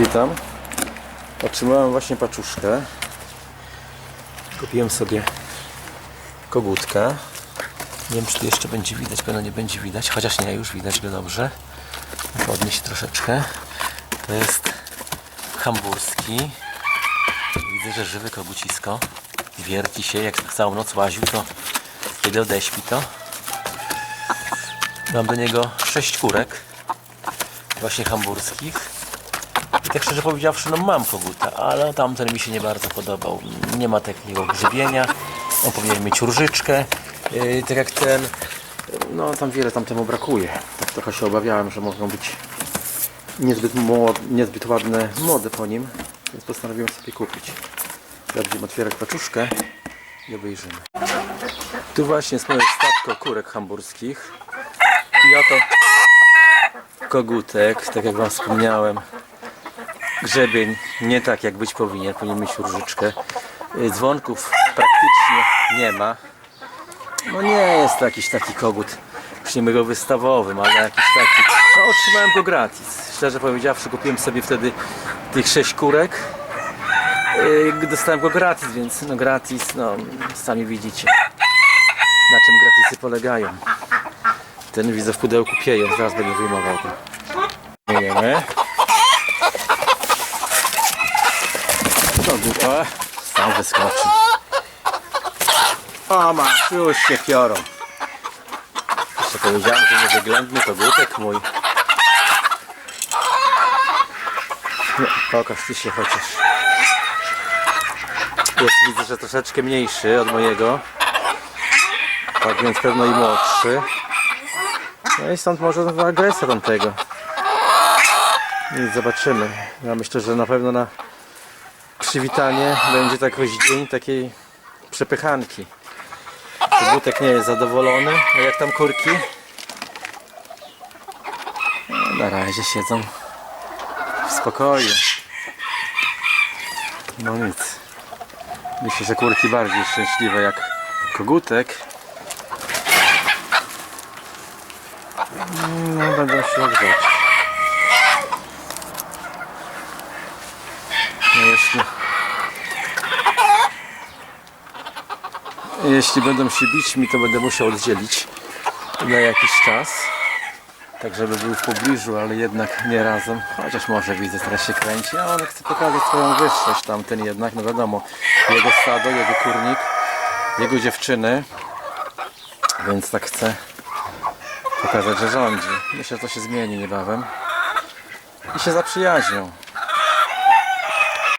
Witam. Otrzymałem właśnie paczuszkę. Kupiłem sobie kogutkę. Nie wiem, czy tu jeszcze będzie widać, pewno nie będzie widać, chociaż nie, już widać go dobrze. Podnieść troszeczkę. To jest hamburski. Widzę, że żywy kogucisko. Wierci się, jak całą noc łaził, to kiedy odeśpi to. Mam do niego sześć kurek. Właśnie hamburskich. I tak szczerze powiedziawszy, no mam koguta, ale tamten mi się nie bardzo podobał. Nie ma takiego grzybienia. On powinien mieć różyczkę, yy, tak jak ten. No tam wiele tam temu brakuje. Tak trochę się obawiałem, że mogą być niezbyt, niezbyt ładne młode po nim, więc postanowiłem sobie kupić. Teraz będziemy otwierać paczuszkę i obejrzymy. Tu właśnie jest moje statko kurek hamburskich. I oto kogutek, tak jak Wam wspomniałem. Grzebień nie tak jak być powinien, powinien mieć różyczkę. Y, Dzwonków praktycznie nie ma. No nie jest to jakiś taki kogut, przyjmy go wystawowym, ale jakiś taki. No otrzymałem go gratis. Szczerze powiedziawszy, kupiłem sobie wtedy tych sześć kurek. Yy, Dostałem go gratis, więc no gratis, no sami widzicie na czym gratisy polegają. Ten widzę w pudełku pieje, zaraz będę wyjmował go. O, sam wyskoczy. O ma, już się piorą. Jeszcze powiedziałem, że niewyględny kogutek mój. No, pokaż ty się chociaż. Jest, widzę, że troszeczkę mniejszy od mojego. Tak więc pewno i młodszy. No i stąd może nowa agresja tamtego. Nic, zobaczymy. Ja myślę, że na pewno na przywitanie będzie to jakoś dzień takiej przepychanki. Kogutek nie jest zadowolony, a jak tam kurki? No, na razie siedzą w spokoju. No nic. Myślę, że kurki bardziej szczęśliwe jak kogutek. No, będą się grzać. No jeśli... Jeśli będą się bić mi, to będę musiał oddzielić na jakiś czas. Tak, żeby był w pobliżu, ale jednak nie razem. Chociaż może widzę, teraz się kręci, a on chce pokazać swoją wyższość tamten jednak, no wiadomo. Jego stado, jego kurnik, jego dziewczyny. Więc tak chce pokazać, że rządzi. Myślę, że to się zmieni niebawem. I się zaprzyjaźnią.